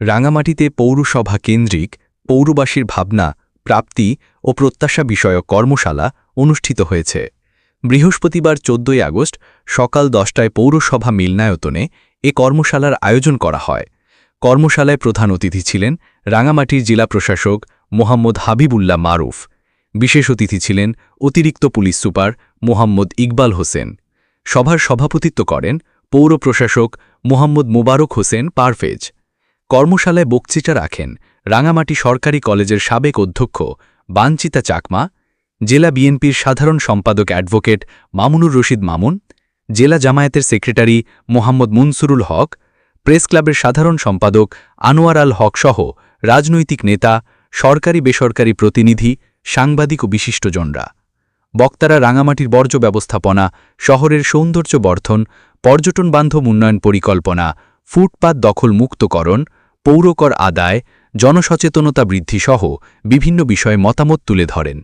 রাঙামাটিতে পৌরসভা কেন্দ্রিক পৌরবাসীর ভাবনা, প্রাপ্তি ও প্রত্যাশা বিষয়ক কর্মশালা অনুষ্ঠিত হয়েছে। বৃহস্পতিবার চোদ্দই আগস্ট সকাল দশটায় পৌরসভা মিলনায়তনে এ কর্মশালার আয়োজন করা হয়। কর্মশালায় প্রধান অতিথি ছিলেন রাঙামাটির জেলা প্রশাসক মোহাম্মদ হাবিবুল্লাহ মারুফ। বিশেষ অতিথি ছিলেন অতিরিক্ত পুলিশ সুপার মোহাম্মদ ইকবাল হোসেন। সভার সভাপতিত্ব করেন পৌর প্রশাসক মোহাম্মদ মোবারক হোসেন পারফেজ কর্মশালায় বক্তৃতা রাখেন রাঙামাটি সরকারি কলেজের সাবেক অধ্যক্ষ বাঞ্চিতা চাকমা, জেলা বিএনপির সাধারণ সম্পাদক অ্যাডভোকেট মামুনুর রশিদ মামুন, জেলা জামায়াতের সেক্রেটারি মোহাম্মদ মুনসুরুল হক, প্রেস ক্লাবের সাধারণ সম্পাদক আনোয়ার আল হক সহ রাজনৈতিক নেতা, সরকারি বেসরকারি প্রতিনিধি, সাংবাদিক ও বিশিষ্টজনরা। বক্তারা রাঙামাটির বর্জ্য ব্যবস্থাপনা, শহরের সৌন্দর্য বর্ধন, পর্যটন বান্ধব উন্নয়ন পরিকল্পনা, ফুটপাত দখল মুক্তকরণ পৌরকর আদায়, জনসচেতনতা বৃদ্ধিসহ বিভিন্ন বিষয়ে মতামত তুলে ধরেন।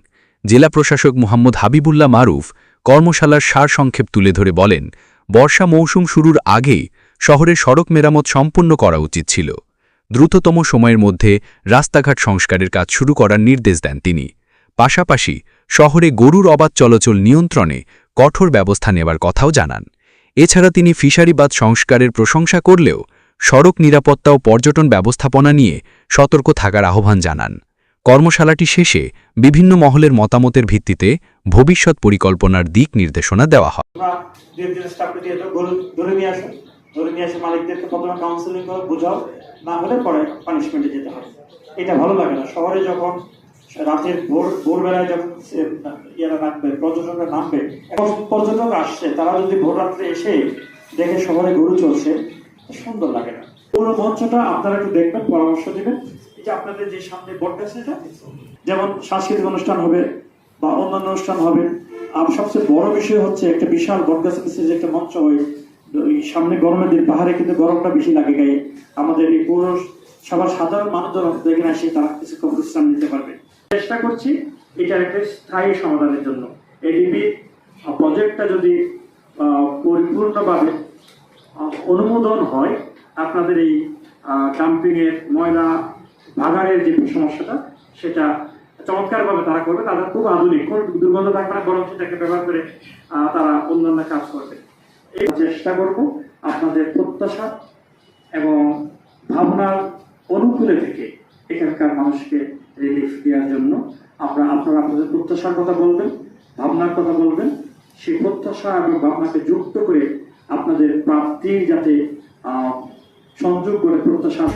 জেলা প্রশাসক মোহাম্মদ হাবিবুল্লাহ মারুফ কর্মশালার সারসংক্ষেপ তুলে ধরে বলেন, বর্ষা মৌসুম শুরুর আগেই শহরের সড়ক মেরামত সম্পূর্ণ করা উচিত ছিল। দ্রুততম সময়ের মধ্যে রাস্তাঘাট সংস্কারের কাজ শুরু করার নির্দেশ দেন তিনি। পাশাপাশি শহরে গরুর অবাধ চলাচল নিয়ন্ত্রণে কঠোর ব্যবস্থা নেবার কথাও জানান। এছাড়া তিনি ফিশারিবাদ সংস্কারের প্রশংসা করলেও সড়ক নিরাপত্তা ও পর্যটন ব্যবস্থাপনা নিয়ে সতর্ক থাকার আহ্বান জানান। কর্মশালাটি শেষে বিভিন্ন মহলের মতামতের ভিত্তিতে ভবিষ্যৎ পরিকল্পনার দিক নির্দেশনা দেওয়া হয়। রাতের ভোর, ভোরবেলায় যখন ইয়েরা নামবে, পর্যটকরা নামবে পর্যটক আসছে, তারা যদি ভোর রাত্রে এসে দেখে শহরে গরু চলছে সুন্দর লাগে না। পুরো মঞ্চটা আপনারা একটু দেখবেন, পরামর্শ দিবেন। এই যে আপনাদের যে সামনে বোর্ড এটা? যেমন সাংস্কৃতিক অনুষ্ঠান হবে বা অন্যান্য অনুষ্ঠান হবে। আর সবচেয়ে বড় বিষয় হচ্ছে একটা বিশাল বটগাছ যে একটা মঞ্চ হয়। সামনে গরমের দিন, পাহাড়ে কিন্তু গরমটা বেশি লাগে গায়ে। আমাদের এই পৌর সবার সাধারণ মানুষজন দেখে আসে, তারা কিছুক্ষণ বিশ্রাম নিতে পারবে। চেষ্টা করছি এটার একটা স্থায়ী সমাধানের জন্য। এডিবি প্রজেক্টটা যদি পরিপূর্ণভাবে অনুমোদন হয় আপনাদের এই ডাম্পিং এর ময়লা ভাগাড়ের যে সমস্যাটা, সেটা চমৎকারভাবে তারা করবে। তারা খুব আধুনিক কোন দুর্গন্ধ থাকবে না, বরং সেটাকে ব্যবহার করে তারা অন্যান্য কাজ করবে। এই চেষ্টা করব আপনাদের প্রত্যাশা এবং ভাবনার অনুকূলে থেকে এখানকার মানুষকে রিলিফ দেওয়ার জন্য আমরা আপনারা আপনাদের প্রত্যাশার কথা বলবেন, ভাবনার কথা বলবেন। সেই প্রত্যাশা এবং ভাবনাকে যুক্ত করে আপনাদের প্রাপ্তির যাতে সংযোগ করে প্রত্যাশা